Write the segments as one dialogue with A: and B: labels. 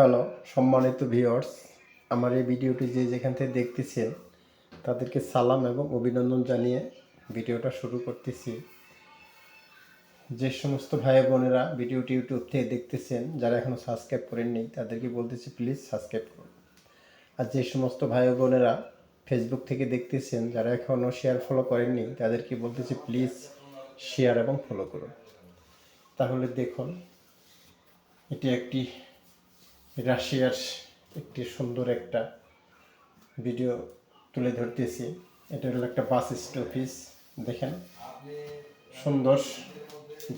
A: Hello, সম্মানিত viewers, আমার এই ভিডিওটি যে যেখান থেকে দেখতেছেন, তাদেরকে সালাম এবং অভিনন্দন জানিয়ে ভিডিওটা শুরু করতেছি। যে সমস্ত ভাই বোনেরা ভিডিওটি ইউটিউব থেকে দেখতেছেন, যারা এখনও সাবস্ক্রাইব করেননি তাদেরকে বলতেছি প্লিজ সাবস্ক্রাইব করুন। আর যে সমস্ত ভাই বোনেরা ফেসবুক থেকে দেখতেছেন, যারা এখনও শেয়ার ফলো করেননি তাদেরকে বলতেছি প্লিজ শেয়ার এবং ফলো করুন। তাহলে দেখুন, এটি একটি রাশিয়ার একটি সুন্দর একটা ভিডিও তুলে ধরতেছি। এটা হলো একটা বাস স্টপিস দেখেন। সুন্দর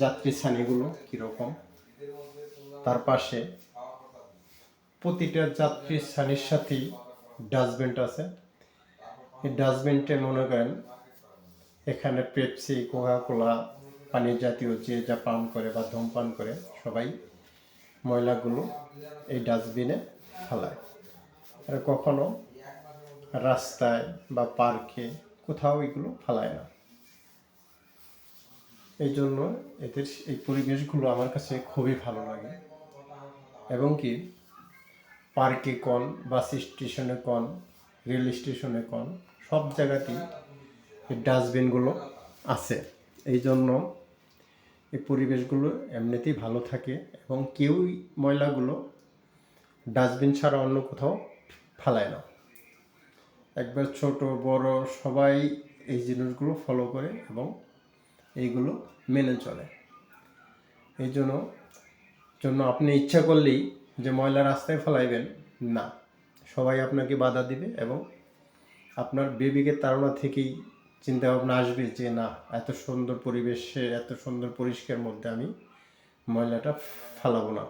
A: যাত্রী ছানিগুলো কীরকম। তার পাশে প্রতিটা যাত্রী ছানির সাথেই ডাস্টবিন আছে। এই ডাস্টবিনটা মনে করেন, এখানে পেপসি কোকা কোলা পানি জাতীয় যে যা পান করে বা ধূমপান করে সবাই ময়লাগুলো এই ডাস্টবিনে ফেলায়। আর কখনো রাস্তায় বা পার্কে কোথাও এগুলো ফেলায় না। এই জন্য এদের এই পরিবেশগুলো আমার কাছে খুবই ভালো লাগে। এবং কি পার্কে কন, বাস স্টেশনে কন, রেল স্টেশনে কন, সব জায়গাতেই এই ডাস্টবিনগুলো আছে। এই জন্য এই পরিবেশগুলো এমনিতেই ভালো থাকে এবং কেউই ময়লাগুলো ডাস্টবিন ছাড়া অন্য কোথাও ফেলায় না। একবার ছোট, বড় সবাই এই জিনিসগুলো ফলো করে এবং এইগুলো মেনে চলে। এই জন্য জন্য আপনি ইচ্ছা করলেই যে ময়লা রাস্তায় ফেলাইবেন, না। সবাই আপনাকে বাধা দিবে এবং আপনার বেবিকে তাড়না থেকেই চিন্তা ভাবনা আসবে যে, না, এত সুন্দর পরিবেশে, এত সুন্দর পরিষ্কার মধ্যে আমি ময়লাটা ফেলাবো না।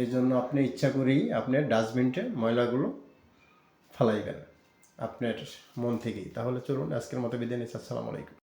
A: এই জন্য আপনি ইচ্ছা করেই আপনি ডাস্টবিনটে, ময়লাগুলো ফেলাইবেন আপনার মন থেকেই। তাহলে চলুন, আজকের মতো বিদায় নিচ্ছি। আসসালামু আলাইকুম।